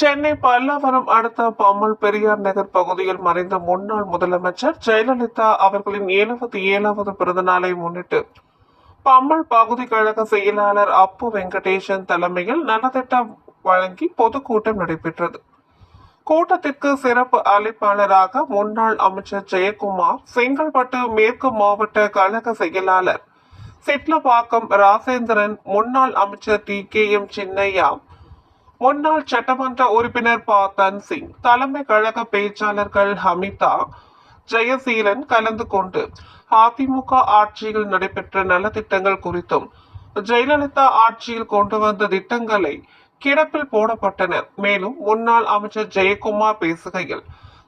சென்னை பல்லாவரம் அடுத்த பம்மல் பெரியார் நகர் பகுதியில் மறைந்த முன்னாள் முதலமைச்சர் ஜெயலலிதா அவர்களின் எழுபத்தி ஏழாவது பிறந்த நாளை முன்னிட்டு பம்மல் பகுதி கழக செயலாளர் அப்பு வெங்கடேசன் தலைமையில் நலத்திட்டம் வழங்கி பொதுக்கூட்டம் நடைபெற்றது. கூட்டத்திற்கு சிறப்பு அழைப்பாளராக முன்னாள் அமைச்சர் ஜெயக்குமார் செங்கல்பட்டு மேற்கு மாவட்ட கழக செயலாளர் சிட்லபாக்கம் ராசேந்திரன் முன்னாள் அமைச்சர் டி கே எம் சின்னையா முன்னாள் சட்டமன்ற உறுப்பினர் ப. தன்சிங் தலைமை கழக பேச்சாளர்கள் ஹமிதா ஜெயசீலன் கலந்து கொண்டு அதிமுக ஆட்சியில் நடைபெற்ற நலத்திட்டங்கள் குறித்தும் ஜெயலலிதா ஆட்சியில் கொண்டு வந்த திட்டங்களை கிடப்பில் போடப்பட்டன. மேலும் முன்னாள் அமைச்சர் ஜெயக்குமார் பேசுகையில்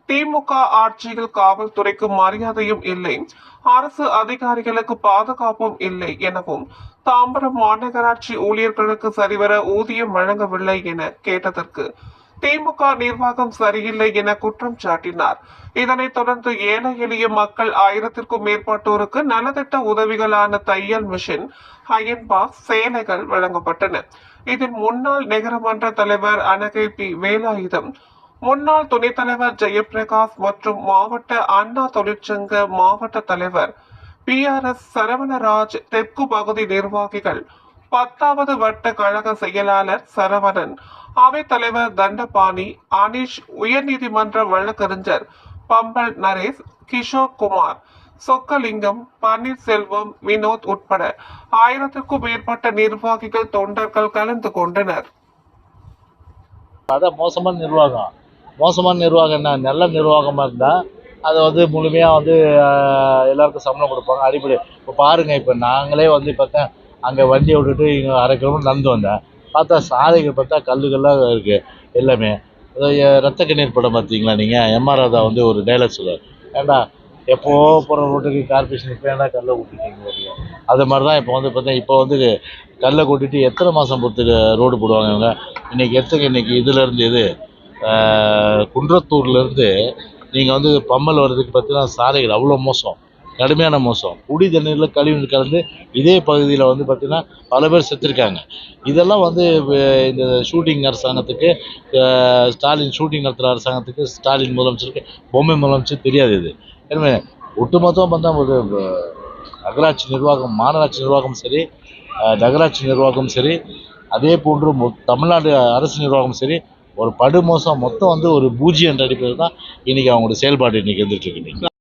திமுக ஆட்சியில் காவல்துறைக்கு மரியாதையும் இல்லை. அரசு அதிகாரிகளுக்கு பாதுகாப்பும் இல்லை எனவும் தாம்பரம் மாநகராட்சி ஊழியர்களுக்கு சரிவர ஊதியம் வழங்கவில்லை என கேட்டதற்கு திமுக நிர்வாகம் சரியில்லை என குற்றம் சாட்டினார். இதனைத் தொடர்ந்து ஏழை எளிய மக்கள் ஆயிரத்திற்கும் மேற்பட்டோருக்கு நலத்திட்ட உதவிகளான தையல் மிஷின் அயன் பாக்ஸ் சேலைகள் வழங்கப்பட்டன. இதில் முன்னாள் நகரமன்ற தலைவர் அனகை பி. வேலாயுதம் முன்னாள் துணைத் தலைவர் ஜெயபிரகாஷ் மற்றும் மாவட்ட அண்ணா தொழிற்சங்க மாவட்ட தலைவர் பி ஆர் எஸ் சரவணராஜ் தெற்கு பகுதி நிர்வாகிகள் பத்தாவது வட்ட கழக செயலாளர் சரவணன் அவைத் தலைவர் தண்டபாணி அனீஷ் உயர்நீதிமன்ற வழக்கறிஞர் பம்பல் நரேஷ் கிஷோர் குமார் சொக்கலிங்கம் பன்னீர்செல்வம் வினோத் உட்பட ஆயிரத்திற்கும் மேற்பட்ட நிர்வாகிகள் தொண்டர்கள் கலந்து கொண்டனர். அதான் மோசமான நிர்வாகம். மோசமான நிர்வாகம் என்ன? நல்ல நிர்வாகமாக இருந்தால் அதை வந்து முழுமையாக வந்து எல்லாருக்கும் சம்பளம் கொடுப்பாங்க. அடிப்படை இப்போ பாருங்கள் இப்போ நாங்களே வந்து பார்த்தா அங்கே வண்டியை விட்டுட்டு இங்கே அரை கிலோமீட்டர் நடந்து வந்தேன். பார்த்தா சாலைகள் பார்த்தா கல்லுகள்லாம் இருக்குது எல்லாமே. ரத்த கண்ணீர் படம் பார்த்தீங்களா நீங்கள் எம்ஆர் ராதா வந்து ஒரு டைலாக் சொல்லுவார் ஏண்டா எப்போ போகிற ரோட்டுக்கு கார்பரேஷன் இப்போ ஏன்டா கல்லை விட்டுட்டீங்க அது மாதிரி தான் இப்போ வந்து பார்த்தா இப்போ வந்து கல்லை கொட்டிட்டு எத்தனை மாதம் பொறுத்து ரோடு போடுவாங்க இவங்க? இன்னைக்கு எத்தனை இன்றைக்கி இதுலேருந்து இது குன்றத்தூர்லேருந்து நீங்கள் வந்து பம்மல் வர்றதுக்கு பார்த்தீங்கன்னா சாலைகள் அவ்வளோ மோசம். கடுமையான மோசம். குடி தண்ணீரில் கழிவுநீர் கலந்து இதே பகுதியில் வந்து பார்த்திங்கன்னா பல பேர் செத்துருக்காங்க. இதெல்லாம் வந்து இந்த ஷூட்டிங் அரசாங்கத்துக்கு ஸ்டாலின் ஷூட்டிங் நடத்துகிற அரசாங்கத்துக்கு ஸ்டாலின் முதலமைச்சருக்கு பொம்மை முதலமைச்சர் தெரியாது இது. எனவே ஒட்டுமொத்தமாக பார்த்தா ஒரு நகராட்சி நிர்வாகம் மாநகராட்சி நிர்வாகம் சரி நகராட்சி நிர்வாகம் சரி அதே போன்று மொ தமிழ்நாடு அரசு நிர்வாகம் சரி ஒரு படுமோசம் மொத்தம் வந்து ஒரு பூஜ்ஜியம் என்ற அடிப்படையில் தான் இன்றைக்கி அவங்களோட செயல்பாடு இன்றைக்கி இருந்துகிட்ருக்கு இருக்கு.